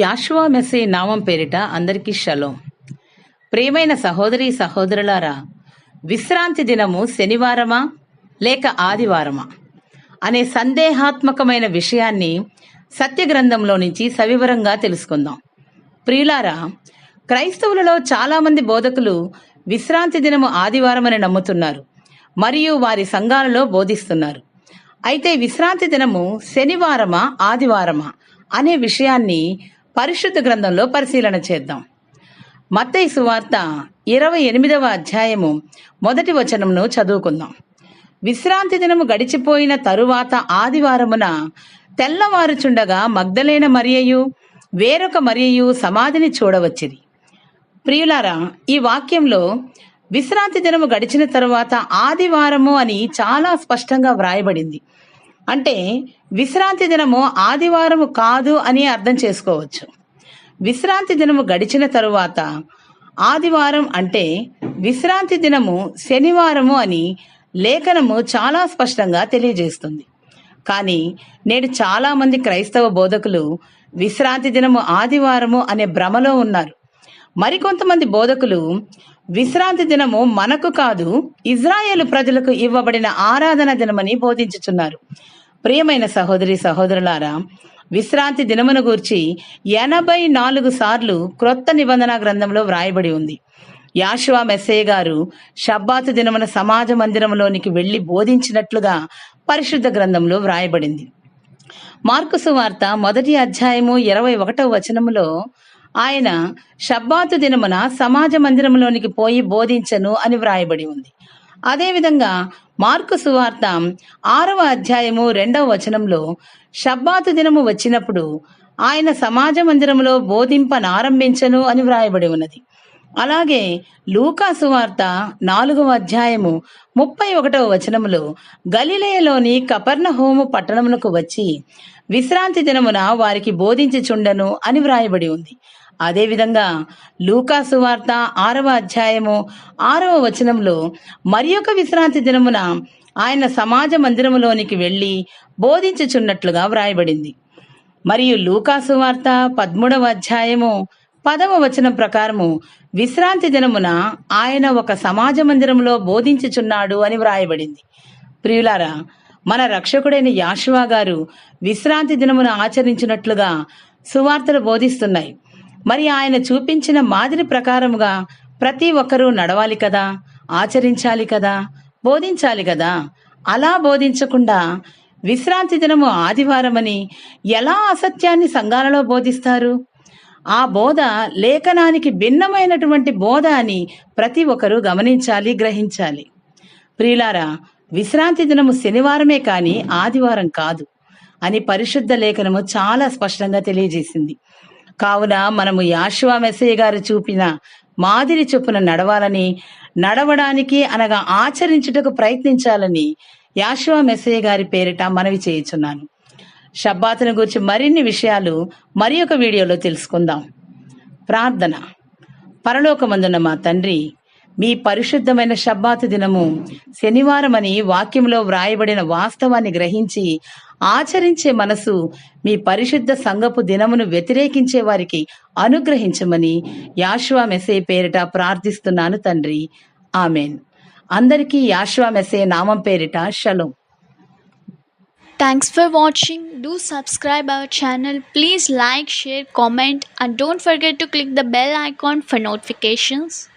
యాషువా messy నామం పేరిట అందరికీ షలో. ప్రియమైన సహోదరి సహోదరులారా విశ్రాంతి దినము శనివారమా లేక ఆదివారమా అనే సందేహాత్మకమైన విషయాన్ని సత్య గ్రంథంలో నుంచి సవివరంగా తెలుసుకుందాం. ప్రియులారా క్రైస్తవులలో చాలామంది బోధకులు విశ్రాంతి దినము ఆదివారమని నమ్ముతున్నారు మరియు వారి సంఘాలలో బోధిస్తున్నారు. అయితే విశ్రాంతి దినము శనివారమా ఆదివారమా అనే విషయాన్ని పరిశుద్ధ గ్రంథంలో పరిశీలన చేద్దాం. మత్తయి సువార్త ఇరవై ఎనిమిదవ అధ్యాయము మొదటి వచనంను చదువుకుందాం. విశ్రాంతి దినము గడిచిపోయిన తరువాత ఆదివారమున తెల్లవారుచుండగా మగ్ధలైన మరియయు వేరొక మరియయు సమాధిని చూడవచ్చిరి. ప్రియులారా ఈ వాక్యంలో విశ్రాంతి దినము గడిచిన తరువాత ఆదివారము అని చాలా స్పష్టంగా వ్రాయబడింది. అంటే విశ్రాంతి దినము ఆదివారము కాదు అని అర్థం చేసుకోవచ్చు. విశ్రాంతి దినము గడిచిన తరువాత ఆదివారం అంటే విశ్రాంతి దినము శనివారము అని లేఖనము చాలా స్పష్టంగా తెలియజేస్తుంది. కానీ నేడు చాలా మంది క్రైస్తవ బోధకులు విశ్రాంతి దినము ఆదివారము అనే భ్రమలో ఉన్నారు. మరికొంతమంది బోధకులు విశ్రాంతి దినము మనకు కాదు ఇజ్రాయేల్ ప్రజలకు ఇవ్వబడిన ఆరాధన దినమని బోధించుచున్నారు. ప్రియమైన సహోదరి సహోదరులారా విశ్రాంతి దినమును గూర్చి ఎనభై నాలుగు సార్లు క్రొత్త నిబంధన గ్రంథంలో వ్రాయబడి ఉంది. యాషువా మెస్సయ్య గారు షబ్బాతు దినమున సమాజ మందిరంలోనికి వెళ్ళి బోధించినట్లుగా పరిశుద్ధ గ్రంథంలో వ్రాయబడింది. మార్కుసు వార్త మొదటి అధ్యాయము ఇరవై ఒకటవ వచనములో ఆయన షబ్బాతు దినమున సమాజ మందిరంలోనికి పోయి బోధించను అని వ్రాయబడి ఉంది. అదేవిధంగా మార్కు సువార్త ఆరవ అధ్యాయము రెండవ వచనంలో షబ్బాతు దినము వచ్చినప్పుడు ఆయన సమాజ మందిరములో బోధింపనారంభించను అని వ్రాయబడి ఉన్నది. అలాగే లూకా సువార్త నాలుగవ అధ్యాయము ముప్పై ఒకటవ వచనములో గలిలయలోని కపర్ణహోము పట్టణమునకు వచ్చి విశ్రాంతి దినమున వారికి బోధించుచుండను అని వ్రాయబడి ఉంది. అదేవిధంగా లూకాసు వార్త ఆరవ అధ్యాయము ఆరవ వచనంలో మరి యొక్క విశ్రాంతి దినమున ఆయన సమాజ మందిరములోనికి వెళ్ళి బోధించుచున్నట్లుగా వ్రాయబడింది. మరియు లూకాసు వార్త పదమూడవ అధ్యాయము పదవ వచనం ప్రకారము విశ్రాంతి దినమున ఆయన ఒక సమాజ మందిరంలో బోధించుచున్నాడు అని వ్రాయబడింది. ప్రియులారా మన రక్షకుడైన యాషువా గారు విశ్రాంతి దినమున ఆచరించినట్లుగా సువార్తలు బోధిస్తున్నాయి. మరి ఆయన చూపించిన మాదిరి ప్రకారముగా ప్రతి ఒక్కరూ నడవాలి కదా ఆచరించాలి కదా బోధించాలి కదా. అలా బోధించకుండా విశ్రాంతి దినము ఆదివారమని ఎలా అసత్యాన్ని సంఘాలలో బోధిస్తారు? ఆ బోధ లేఖనానికి భిన్నమైనటువంటి బోధ అని ప్రతి ఒక్కరూ గమనించాలి గ్రహించాలి. ప్రియులారా విశ్రాంతి దినము శనివారమే కానీ ఆదివారం కాదు అని పరిశుద్ధ లేఖనము చాలా స్పష్టంగా తెలియజేసింది. కావున మనము యాశువా మెస్సయ్య గారు చూపిన మాదిరి చొప్పున నడవాలని నడవడానికి అనగా ఆచరించుటకు ప్రయత్నించాలని యాశువా మెస్సయ్య గారి పేరిట మనవి చేయుచున్నాను. షబ్బాతును గురించి మరిన్ని విషయాలు మరి ఒక వీడియోలో తెలుసుకుందాం. ప్రార్థన. పరలోకమందున్న మా తండ్రి మీ పరిశుద్ధమైన షబ్బాతు దినము శనివారమని వాక్యంలో వ్రాయబడిన వాస్తవాన్ని గ్రహించి ఆచరించే మనసు మీ పరిశుద్ధ సంగపు దినమును వ్యతిరేకించే వారికి అనుగ్రహించమని యాశ్వా మెసే పేరిట ప్రార్థిస్తున్నాను తండ్రి ఆమెన్ అందరికీ యాశ్వా మెసే నామం పేరిట shalom Thanks for watching. Do subscribe our channel. Please like, share, comment and don't forget to click the bell icon for notifications.